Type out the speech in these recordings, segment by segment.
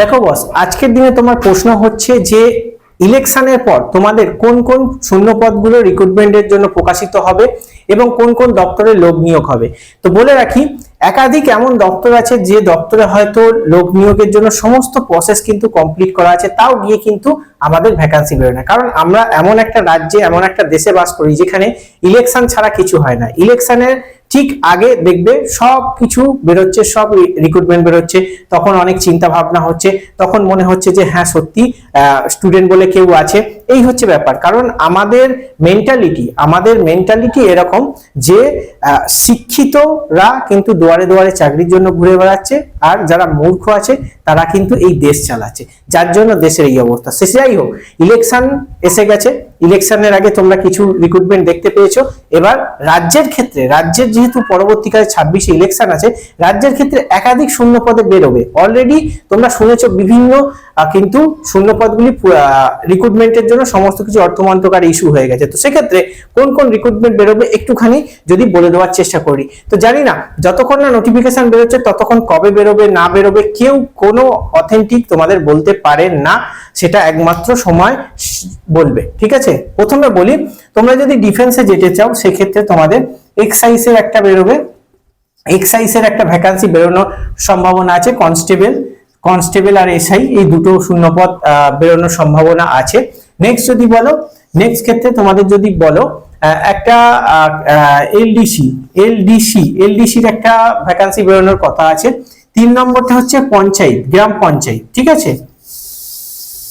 দেখো বস আজকের দিনে তোমার প্রশ্ন হচ্ছে যে ইলেকশনের পর তোমাদের কোন কোন শূন্য পদগুলো রিক্রুটমেন্টের জন্য প্রকাশিত হবে এবং কোন কোন দপ্তরে লোক নিয়োগ হবে? তো বলে রাখি, একাধিক এমন দপ্তর আছে যে দপ্তরে হয়তো লোক নিয়োগের জন্য সমস্ত প্রসেস কিন্তু কমপ্লিট করা আছে, তাও গিয়ে কিন্তু আমাদের ভ্যাকান্সি বেরোয় না। কারণ আমরা এমন একটা রাজ্যে, এমন একটা দেশে বাস করি যেখানে ইলেকশন ছাড়া কিছু হয় না। ইলেকশনের ঠিক আগে দেখবে সব কিছু বেরোচ্ছে, সব রিক্রুটমেন্ট বেরোচ্ছে, তখন অনেক চিন্তা ভাবনা হচ্ছে, তখন মনে হচ্ছে যে হ্যাঁ সত্যি স্টুডেন্ট বলে কেউ আছে। এই হচ্ছে ব্যাপার। কারণ আমাদের মেন্টালিটি আমাদের মেন্টালিটি এরকম যে শিক্ষিতরা কিন্তু দুয়ারে দুয়ারে চাকরির জন্য ঘুরে বেড়াচ্ছে, আর যারা মূর্খ আছে, তারা কিন্তু এই দেশ চালাচ্ছে। যার জন্য দেশের এই অবস্থা। সে যাই হোক ইলেকশন এসে গেছে ইলেকশনের আগে তোমরা কিছু রিক্রুটমেন্ট দেখতে পেয়েছ। এবার রাজ্যের ক্ষেত্রে, রাজ্যের যেহেতু পরবর্তীকালে ছাব্বিশে ইলেকশন আছে, রাজ্যের ক্ষেত্রে একাধিক শূন্য পদে বেরোবে। অলরেডি তোমরা শুনেছো বিভিন্ন কিন্তু শূন্য পদগুলি রিক্রুটমেন্টের জন্য সমস্ত কিছু অর্থ ইস্যু হয়ে গেছে। তো সেক্ষেত্রে কোন কোন রিক্রুটমেন্ট বেরোবে একটুখানি যদি বলে দেওয়ার চেষ্টা করি। তো জানি না, যতক্ষণ না নোটিফিকেশন বেরোচ্ছে, ততক্ষণ কবে বেরোবে, না বেরোবে, কেউ কোনো অথেন্টিক তোমাদের বলতে পারে না, সেটা একমাত্র সময় বলবে। ঠিক আছে? প্রথমে বলি, তোমরা যদি ডিফেন্সে যেতে চাও, সেক্ষেত্রে তোমাদের এক্সাইসের একটা বেরোবে। এক্সাইসের একটা ভ্যাকান্সি বেরোনোর সম্ভাবনা আছে কনস্টেবল কনস্টেবল আর এসআই, এই দুটো শূন্যপদ বেরোনোর সম্ভাবনা আছে। নেক্সট যদি বলো নেক্সট ক্ষেত্রে তোমাদের যদি বলো একটা এলডিসি এলডিসি, এলডিসির একটা ভ্যাকান্সি বেরোনোর কথা আছে। তিন নম্বরটা হচ্ছে পঞ্চায়েত, গ্রাম পঞ্চায়েত, ঠিক আছে?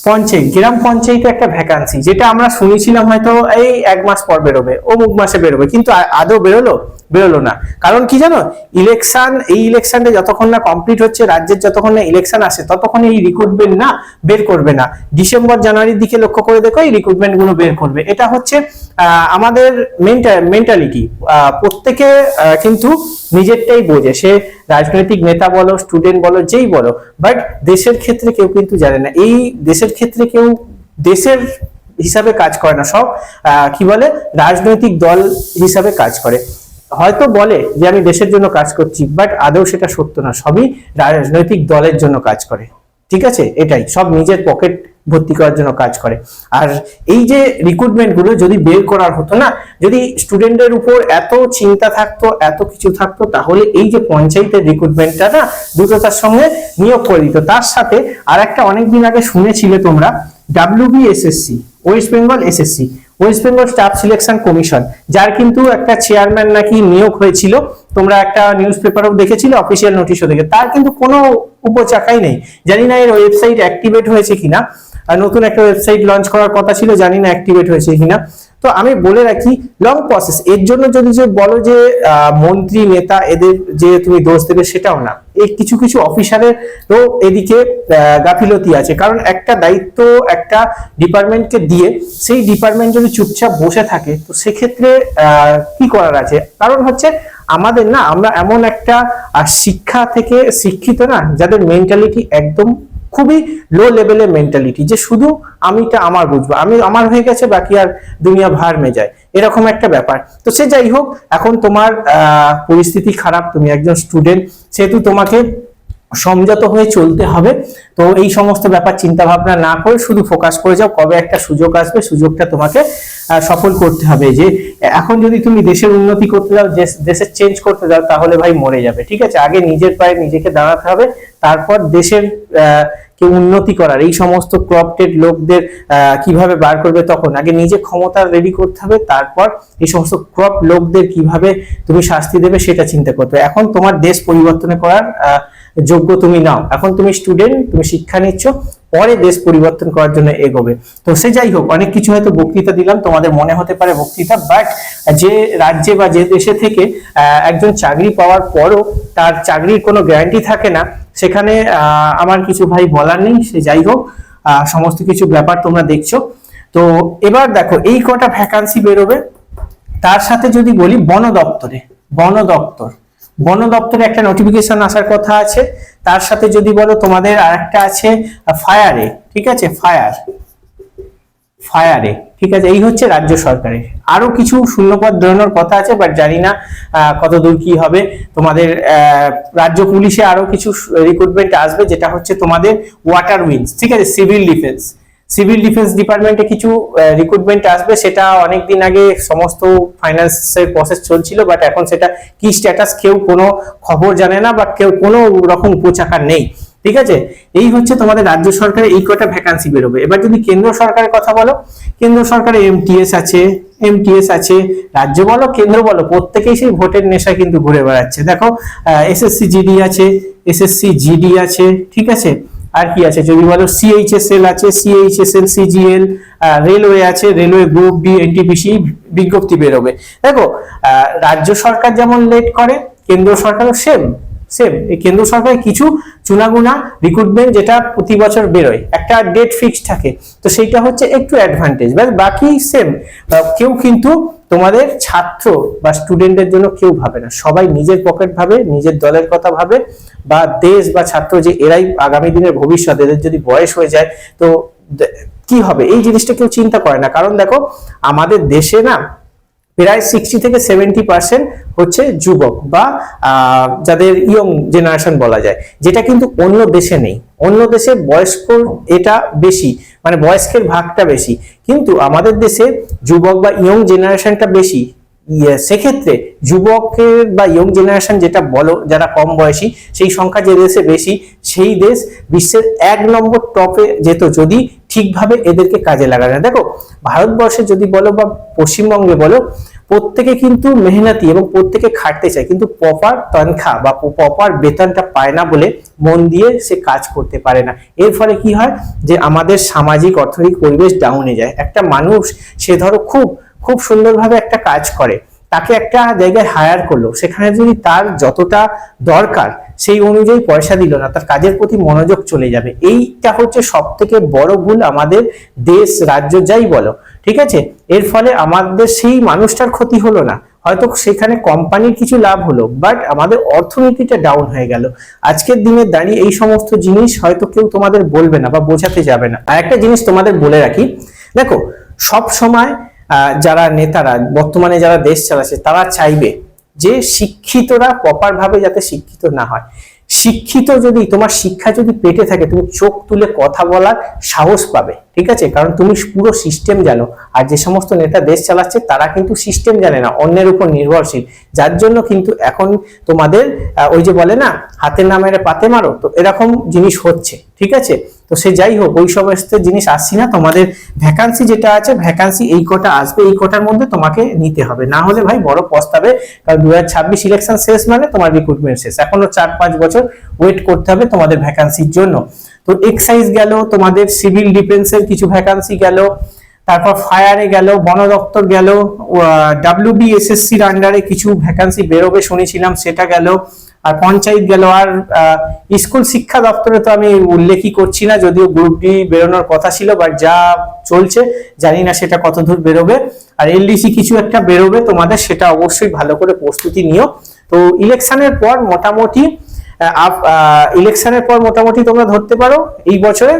পঞ্চায়েত, গ্রাম পঞ্চায়েতে একটা ভ্যাকান্সি যেটা আমরা শুনেছিলাম হয়তো এই এক মাস পর বেরোবে, অমুক মাসে বেরোবে, কিন্তু আদৌ বেরোলো? বেরোলো না। কারণ কি জানো? ইলেকশন এই ইলেকশনটা যতক্ষণ না কমপ্লিট হচ্ছে, রাজ্যের যতক্ষণ না ইলেকশন আসে, ততক্ষণ এই রিক্রুটমেন্ট না বের করবে না। ডিসেম্বর, জানুয়ারির দিকে লক্ষ্য করে দেখো, এই রিক্রুটমেন্টগুলো বের করবে। এটা হচ্ছে আমাদের মেন্টালিটি প্রত্যেকে কিন্তু নিজেরটাই বোঝে। সে রাজনৈতিক নেতা বলো স্টুডেন্ট বলো, যেই বলো বাট দেশের ক্ষেত্রে কেউ কিন্তু জানে না। এই দেশের ক্ষেত্রে কেউ দেশের হিসাবে কাজ করে না। সব কি বলে? রাজনৈতিক দল হিসাবে কাজ করে। হয়তো বলে যে আমি দেশের জন্য কাজ করছি বাট আদৌ সেটা সত্য না। সবই রাজনৈতিক দলের জন্য কাজ করে। ঠিক আছে? এটাই। সব নিজের পকেট ভর্তি করার জন্য কাজ করে। আর এই যে রিক্রুটমেন্টগুলো যদি বের করার হতো না, যদি স্টুডেন্টের উপর এত চিন্তা থাকতো, এত কিছু থাকতো, তাহলে এই যে পঞ্চায়েতের রিক্রুটমেন্টটা না দ্রুততার সঙ্গে নিয়োগ করে দিত। তার সাথে আর একটা অনেকদিন আগে শুনেছিলে তোমরা WBSSC West Bengal SSC West Bengal Staff Selection Commission যার কিন্তু একটা চেয়ারম্যান নাকি নিয়োগ হয়েছিল। তোমরা একটা নিউজ পেপারও দেখেছিলে অফিসিয়াল নোটিশও দেখে। তার কিন্তু কোনো উপচাকাই নেই। জানি না এর ওয়েবসাইট অ্যাক্টিভেট হয়েছে কিনা। আর নতুন একটা ওয়েবসাইট লঞ্চ করার কথা ছিল, জানি না অ্যাক্টিভেট হয়েছে কিনা। তো আমি বলে রাখি লং প্রসেস এর জন্য যদি যে বলো যে মন্ত্রী, নেতা, এদের যে তুমি দোষ দেবে সেটাও না। এই কিছু কিছু অফিসারের তো এদিকে গাফিলতি আছে। কারণ একটা দায়িত্ব একটা ডিপার্টমেন্টকে দিয়ে, সেই ডিপার্টমেন্ট যদি চুপচাপ বসে থাকে, তো সেক্ষেত্রে কি করার আছে? কারণ হচ্ছে, আমাদের না, আমরা এমন একটা শিক্ষা থেকে শিক্ষিত না, যাদের মেন্টালিটি একদম খুবই লো লেভেলের মেন্টালিটি যে শুধু আমি আমিটা আমার বুঝব, আমি আমার হয়ে গেছে, বাকি আর দুনিয়া ভার মে যায়। এরকম একটা ব্যাপার। তো সে যাই হোক, এখন তোমার পরিস্থিতি খারাপ, তুমি একজন স্টুডেন্ট সেহেতু তোমাকে সংযত হয়ে চলতে হবে। তো এই সমস্ত ব্যাপার চিন্তা ভাবনা না করে শুধু ফোকাস করে যাও কবে একটা সুযোগ আসবে সুযোগটা তোমাকে সফল করতে হবে। যে এখন যদি তুমি দেশের উন্নতি করতে যাও দেশের চেঞ্জ করতে যাও তাহলে ভাই মরে যাবে ঠিক আছে? আগে নিজের পায়ে নিজেকে দাঁড়াতে হবে তারপর দেশের কে উন্নতি করার এই সমস্ত ক্রপটেড লোকদের কীভাবে বার করবে তখন? আগে নিজে ক্ষমতা রেডি করতে হবে তারপর এই সমস্ত ক্রপ লোকদের কীভাবে তুমি শাস্তি দেবে সেটা চিন্তা করতে এখন তোমার দেশ পরিবর্তন করার আহ, যোগ্য তুমি নাও। এখন তুমি স্টুডেন্ট তুমি শিক্ষা নিচ্ছ, পরে দেশ পরিবর্তন করার জন্য এগোবে। তো সে যাই হোক, অনেক কিছু হয়তো বক্তৃতা দিলাম, তোমাদের মনে হতে পারে বক্তৃতা বাট যে রাজ্যে বা যে দেশে থেকে একজন চাকরি পাওয়ার পরও তার চাকরির কোনো গ্যারান্টি থাকে না, সেখানে আমার কিছু ভাই বলার নেই, সে যাই হোক সমস্ত কিছু ব্যাপার তোমরা দেখছ। তো এবার দেখো, এই কটা ভ্যাকান্সি বেরোবে। তার সাথে যদি বলি বন দপ্তরে, বন দপ্তর। বন দপ্তরে একটা নোটিফিকেশন আসার কথা আছে। তার সাথে যদি বলো তোমাদের আরেকটা আছে ফায়ারে ঠিক আছে? ফায়ার ফায়ারে ঠিক আছে? এই হচ্ছে রাজ্য সরকারের। আরও কিছু শূন্যপদ বেরোনোর কথা আছে বাট জানি না কত দূর কি হবে। তোমাদের রাজ্য পুলিশে আরও কিছু রিক্রুটমেন্ট আসবে, যেটা হচ্ছে তোমাদের ওয়াটার উইংস ঠিক আছে? সিভিল ডিফেন্স সিভিল ডিফেন্স ডিপার্টমেন্টে কিছু রিক্রুটমেন্ট আসবে, সেটা অনেক দিন আগে সমস্ত ফাইন্যান্সের প্রসেস চলছিল বাট এখন সেটা কি স্ট্যাটাস কেউ কোনো খবর জানে না, বা কেউ কোনো রকম উপচাকার নেই। ঠিক আছে? এই হচ্ছে তোমাদের রাজ্য সরকারের এই কটা ভ্যাকান্সি বেরোবে। এবার যদি কেন্দ্র সরকারের কথা বলো, কেন্দ্র সরকারে এমটিএস আছে এমটিএস আছে, রাজ্য বলো, কেন্দ্র বলো, প্রত্যেকেই সেই ভোটের নেশা কিন্তু ঘুরে বেড়াচ্ছে। দেখো এসএসসি জিডি আছে এসএসসি জিডি আছে, ঠিক আছে? আর কি আছে? যদি বলো সিএইচএসএল আছে সিএইচএসএল সিজিএল রেলওয়ে আছে রেলওয়ে গ্রুপ বি এনটিপিসি বিজ্ঞপ্তি বেরোবে। দেখো রাজ্য সরকার যেমন লেট করে, কেন্দ্র সরকারও সেম সেম এই কেন্দ্র সরকারের কিছু চুনাগুনা রিক্রুটমেন্ট যেটা প্রতি বছর বেরোয়, একটা ডেট ফিক্স থাকে। তো সেইটা হচ্ছে একটু অ্যাডভান্টেজ বাকি সেম কেউ কিন্তু তোমাদের ছাত্র বা স্টুডেন্টের জন্য কেউ ভাবে না। সবাই নিজের পকেট ভাবে, নিজের দলের কথা ভাবে বা দেশ বা ছাত্র যে এরাই আগামী দিনের ভবিষ্যৎ, এদের যদি বয়স হয়ে যায় তো কি হবে? এই জিনিসটা কেউ চিন্তা করে না। কারণ দেখো, আমাদের দেশে না প্রায় সিক্সটি থেকে সেভেন্টি পার্সেন্ট হচ্ছে যুবক বা যাদের ইয়ং জেনারেশন বলা যায়, যেটা কিন্তু অন্য দেশে নেই। অন্য দেশে বয়স্ক এটা বেশি মানে বয়স্কের ভাগটা বেশি। কিন্তু আমাদের দেশে যুবক বা ইয়ং জেনারেশনটা বেশি। সেক্ষেত্রে যুবকের বা ইয়ং জেনারেশন যেটা বলো, যারা কম বয়সী, সেই সংখ্যা যে দেশে বেশি, সেই দেশ বিশ্বের এক নম্বর টপে যেত যদি ঠিকভাবে এদেরকে কাজে লাগানো। দেখো, ভারতবর্ষে যদি বলো বা পশ্চিমবঙ্গে বলো, প্রত্যেকে কিন্তু মেহনতি এবং প্রত্যেকে খাটতে চায়, কিন্তু প্রপার তনখা বা প্রপার বেতনটা পায় না বলে মন দিয়ে সে কাজ করতে পারে না এর ফলে কি হয় যে আমাদের সামাজিক, অর্থনৈতিক পরিবেশ ডাউনে যায় একটা মানুষ, সে ধরো খুব খুব সুন্দরভাবে একটা কাজ করে। তাকে একটা জায়গায় হায়ার করল। সেখানে যদি তার যতটা দরকার, সেই অনুযায়ী পয়সা দিল না, তার কাজের প্রতি মনোযোগ চলে যাবে। এইটা হচ্ছে সব থেকে বড় ভুল আমাদের দেশ, রাজ্য যাই বলো, ঠিক আছে? এর ফলে আমাদের সেই মানুষটার ক্ষতি হলো না। হয়তো সেখানে কোম্পানির কিছু লাভ হলো বাট আমাদের অর্থনীতিটা ডাউন হয়ে গেল। আজকের দিনে দাঁড়িয়ে এই সমস্ত জিনিস হয়তো কেউ তোমাদের বলবে না বা বোঝাতে যাবে না। আর একটা জিনিস তোমাদের বলে রাখি। দেখো সব সময় যারা নেতারা, বর্তমানে যারা দেশ চালাচ্ছে, তারা চাইবে যে শিক্ষিতরা প্রপার ভাবে যাতে শিক্ষিত না হয়। শিক্ষিত যদি, তোমার শিক্ষা যদি পেটে থাকে, তুমি চোখ তুলে কথা বলার সাহস পাবে, ঠিক আছে? কারণ তুমি পুরো সিস্টেম জানো। আর যে সমস্ত নেতা দেশ চালাচ্ছে, তারা কিন্তু সিস্টেম জানে না, অন্যের উপর নির্ভরশীল। যার জন্য কিন্তু এখন তোমাদের ওই যে বলে না, হাতের নামের পাতে মারো, তো এরকম জিনিস হচ্ছে, ঠিক আছে? তো সে যাই হোক, ওই সমস্ত জিনিস আসছি না, তোমাদের ভ্যাকান্সি যেটা আছে ভ্যাকান্সি এই কটা আসবে, এই কটার মধ্যে তোমাকে নিতে হবে। না হলে ভাই বড় পস্তাবে, কারণ দু হাজার ছাব্বিশ ইলেকশন শেষ মানে তোমার রিক্রুটমেন্ট শেষ। এখনও চার পাঁচ বছর ওয়েট করতে হবে তোমাদের ভ্যাকান্সির জন্য। তো এক্সাইজ গেল, তোমাদের সিভিল ডিফেন্সের কিছু ভ্যাকান্সি গেল তারপর ফায়ারে গেল বন দপ্তর গেল ডাব্লিউবিএসএসসির আন্ডারে কিছু ভ্যাকান্সি বেরোবে শুনেছিলাম, সেটা গেল আর পঞ্চায়েত গেল আর স্কুল শিক্ষা দপ্তরে তো আমি উল্লেখই করছি না, যদিও গ্রুপ ডি বেরোনোর কথা ছিল বাট যা চলছে, জানি না সেটা কত দূর বেরোবে, আর এলডিসি কিছু একটা বেরোবে তোমাদের, সেটা অবশ্যই ভালো করে প্রস্তুতি নিও। তো ইলেকশনের পর মোটামুটি ইলেকশনের পর মোটামুটি তোমরা ধরতে পারো, এই বছরে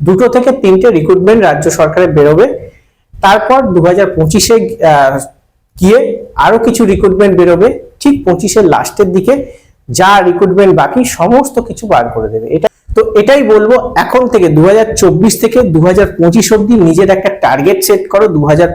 দুটো থেকে তিনটে রিক্রুটমেন্ট রাজ্য সরকারের বেরোবে। তারপর দু হাজার পঁচিশে গিয়ে আরও কিছু রিক্রুটমেন্ট বেরোবে। ঠিক পঁচিশের লাস্টের দিকে যা রিক্রুটমেন্ট বাকি, সমস্ত কিছু বার করে দেবে। এটা তো এটাই বলব, এখন থেকে দু হাজার চব্বিশ থেকে দু হাজার পঁচিশ অব্দি নিজের একটা টার্গেট সেট করো। দু হাজার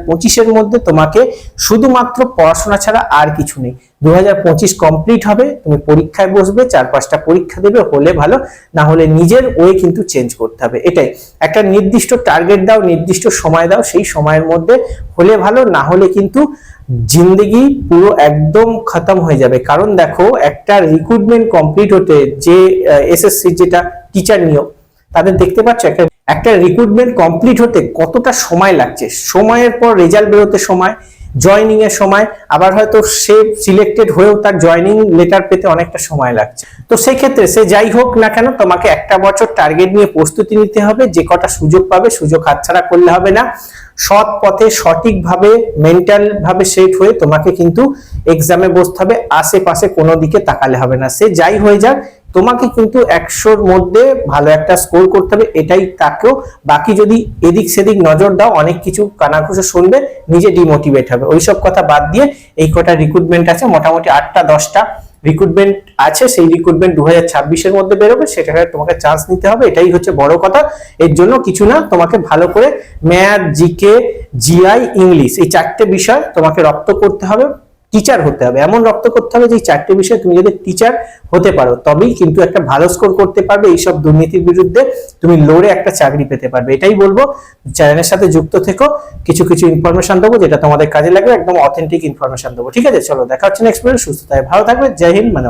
মধ্যে তোমাকে শুধুমাত্র পড়াশোনা ছাড়া আর কিছু নেই। দু হাজার পঁচিশ কমপ্লিট হবে, তুমি পরীক্ষায় বসবে, চার পাঁচটা পরীক্ষা দেবে, হলে ভালো, না হলে নিজের ওয়ে কিন্তু চেঞ্জ করতে হবে। এটাই। একটা নির্দিষ্ট টার্গেট দাও, নির্দিষ্ট সময় দাও, সেই সময়ের মধ্যে হলে ভালো, না হলে কিন্তু জিন্দগি পুরো একদম খতম হয়ে যাবে। কারণ দেখো, একটা রিক্রুটমেন্ট কমপ্লিট হতে যে এসএসসি যেটা টিচার নিয়োগ, তাদের দেখতে পাচ্ছ একটা একটা রিক্রুটমেন্ট কমপ্লিট হতে কতটা সময় লাগছে? সময়ের পর রেজাল্ট বেরোতে সময়। জয়নিং এর সময়, আবার হয়তো সে সিলেক্টেড হয়েও তার জয়নিং লেটার পেতে অনেকটা সময় লাগছে। তো সেই ক্ষেত্রে সে যাই হোক না কেন, তোমাকে একটা বছর টার্গেট নিয়ে প্রস্তুতি নিতে হবে, যে কটা সুযোগ পাবে, সুযোগ হাতছাড়া করলে হবে না। সৎ পথে সঠিকভাবে মেন্টাল ভাবে সেট হয়ে তোমাকে কিন্তু এক্সামে বসতে হবে, আশেপাশে কোনো দিকে তাকালে হবে না। সে যাই হয়ে যাক তোমাকে কিন্তু একশোর মধ্যে ভালো একটা স্কোর করতে হবে, এটাই তাকেও। বাকি যদি এদিক সেদিক নজর দাও, অনেক কিছু কানাঘুষো শুনবে, নিজে ডিমোটিভেট হবে। ওইসব কথা বাদ দিয়ে এই কটা রিক্রুটমেন্ট আছে, মোটামুটি আটটা, দশটা রিক্রুটমেন্ট আছে। সেই রিক্রুটমেন্ট দু হাজার মধ্যে বেরোবে সেটাকে তোমাকে চান্স নিতে হবে। এটাই হচ্ছে বড় কথা। এর জন্য কিছু না, তোমাকে ভালো করে ম্যাথ জিকে জিআই ইংলিশ এই চারটে বিষয় তোমাকে রপ্ত করতে হবে। টিচার হতে হবে। এমন রক্ত করতে হবে যে চারটি বিষয়ে তুমি যদি টিচার হতে পারো, তবেই কিন্তু একটা ভালো স্কোর করতে পারবে। এইসব দুর্নীতির বিরুদ্ধে তুমি লড়ে একটা চাকরি পেতে পারবে। এটাই বলব। চ্যানেলের সাথে যুক্ত থেকো। কিছু কিছু ইনফরমেশন দেবো যেটা তোমাদের কাজে লাগবে। একদম অথেন্টিক ইনফরমেশন দেবো। ঠিক আছে? চলো, দেখা হচ্ছে নেক্সট সুস্থ থাকে ভালো থাকবে। জয় হিন্দ মানে